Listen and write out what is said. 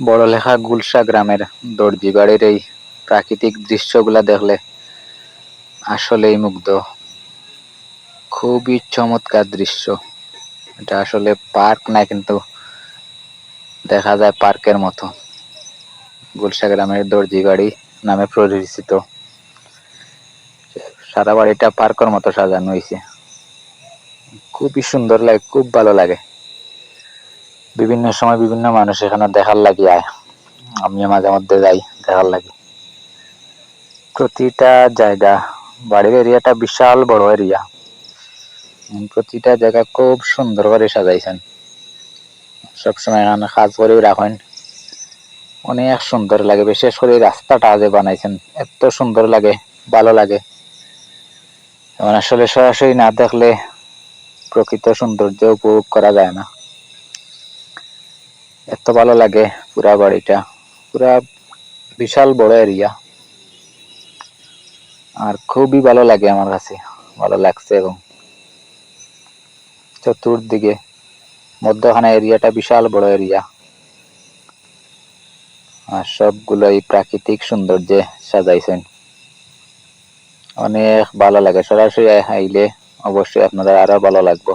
বড়লেখা গুলশা গ্রামের দর্জি বাড়ির এই প্রাকৃতিক দৃশ্যগুলা দেখলে আসলেই মুগ্ধ। খুবই চমৎকার দৃশ্য। এটা আসলে পার্ক না, কিন্তু দেখা যায় পার্কের মতো। গুলশা গ্রামের দর্জি বাড়ি নামে পরিচিত। সারা বাড়িটা পার্কের মতো সাজানো হয়েছে খুবই সুন্দর লাগে, খুব ভালো লাগে। বিভিন্ন সময় বিভিন্ন মানুষ এখানে দেখার লাগি আয়। আমিও মাঝে মধ্যে যাই দেখার লাগি। প্রতিটা জায়গা, বাড়ির এরিয়াটা বিশাল বড় এরিয়া। প্রতিটা জায়গা খুব সুন্দর করে সাজাইছেন। সবসময় এখানে কাজ করেও রাখেন। অনেক সুন্দর লাগে, বিশেষ করে রাস্তাটা যে বানাইছেন, এত সুন্দর লাগে, ভালো লাগে। আসলে সরাসরি না দেখলে প্রকৃত সৌন্দর্য উপভোগ করা যায় না। এত ভালো লাগে পুরা বাড়িটা। পুরা বিশাল বড় এরিয়া আর খুবই ভালো লাগে আমার কাছে, ভালো লাগছে এবং চতুর্দিকে মধ্যখানে এরিয়াটা বিশাল বড় এরিয়া আর সবগুলো এই প্রাকৃতিক সৌন্দর্যে সাজাইছেন। অনেক ভালো লাগে। সরাসরি আইলে অবশ্যই আপনাদের আরও ভালো লাগবে।